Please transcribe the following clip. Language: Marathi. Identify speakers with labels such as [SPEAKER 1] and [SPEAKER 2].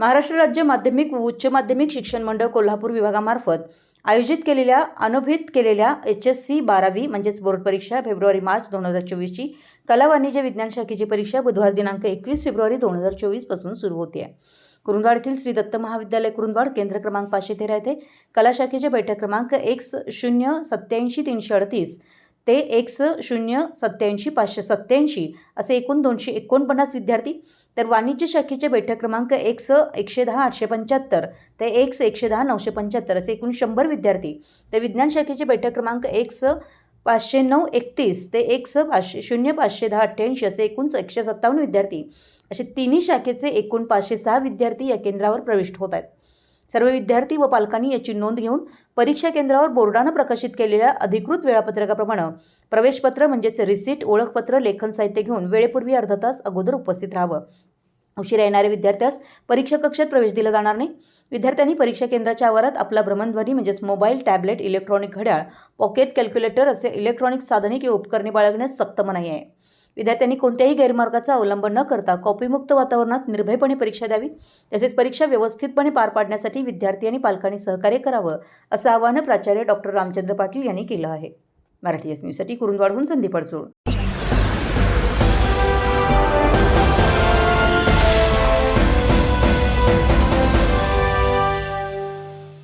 [SPEAKER 1] महाराष्ट्र राज्य माध्यमिक व उच्च माध्यमिक शिक्षण मंडळ कोल्हापूर विभागामार्फत आयोजित केलेल्या अनुभित केलेल्या एच एस सी बारावी म्हणजेच बोर्ड परीक्षा फेब्रुवारी मार्च दोन हजार चोवीसची कला वाणिज्य विज्ञान शाखेची परीक्षा बुधवार दिनांक एकवीस फेब्रुवारी दोन हजार चोवीसपासून सुरू होते आहे कुरुंदवाड येथील श्री दत्त महाविद्यालय कुरुंदवाड केंद्र क्रमांक पाचशे तेरा येथे कला शाखेचे बैठक क्रमांक एक शून्य सत्याऐंशी तीनशे अडतीस ते एक्स शून्य सत्याऐंशी पाचशे सत्त्याऐंशी असे एकूण दोनशे एकोणपन्नास विद्यार्थी. तर वाणिज्य शाखेचे बैठक क्रमांक एक्स एकशे दहा आठशे पंच्याहत्तर ते एक्स एकशे दहा नऊशे पंच्याहत्तर असे एकूण शंभर विद्यार्थी. तर विज्ञान शाखेचे बैठक क्रमांक एक्स पाचशे नऊ एकतीस ते एक्स पाचशे शून्य पाचशे दहा अठ्ठ्याऐंशी असे एकूण एकशे सत्तावन्न विद्यार्थी. असे तिन्ही शाखेचे एकूण पाचशे सहा विद्यार्थी या केंद्रावर प्रविष्ट होत आहेत. सर्व विद्यार्थी व पालकांनी याची नोंद घेऊन परीक्षा केंद्रावर बोर्डानं प्रकाशित केलेल्या अधिकृत वेळापत्रकाप्रमाणे प्रवेशपत्र म्हणजेच रिसीट ओळखपत्र लेखन साहित्य घेऊन वेळेपूर्वी अर्धा तास अगोदर उपस्थित राहावं. उशिरा येणाऱ्या विद्यार्थ्यास परीक्षा कक्षात प्रवेश दिला जाणार नाही. विद्यार्थ्यांनी परीक्षा केंद्राच्या आवारात आपला भ्रमणध्वनी म्हणजेच मोबाईल टॅबलेट इलेक्ट्रॉनिक घड्याळ पॉकेट कॅल्क्युलेटर असे इलेक्ट्रॉनिक साधने किंवा उपकरणे बाळगण्यास सक्त मनाई आहे. विद्यार्थ्यांनी कोणत्याही गैरमार्गाचा अवलंब न करता कॉपीमुक्त वातावरणात निर्भयपणे परीक्षा द्यावी. तसेच परीक्षा व्यवस्थितपणे पार पाडण्यासाठी विद्यार्थी आणि पालकांनी सहकार्य करावं असं आवाहन प्राचार्य डॉक्टर रामचंद्र पाटील यांनी केलं आहे. मराठी एस न्यूजसाठी कुरुंदवाडहून संदीप अडचूळ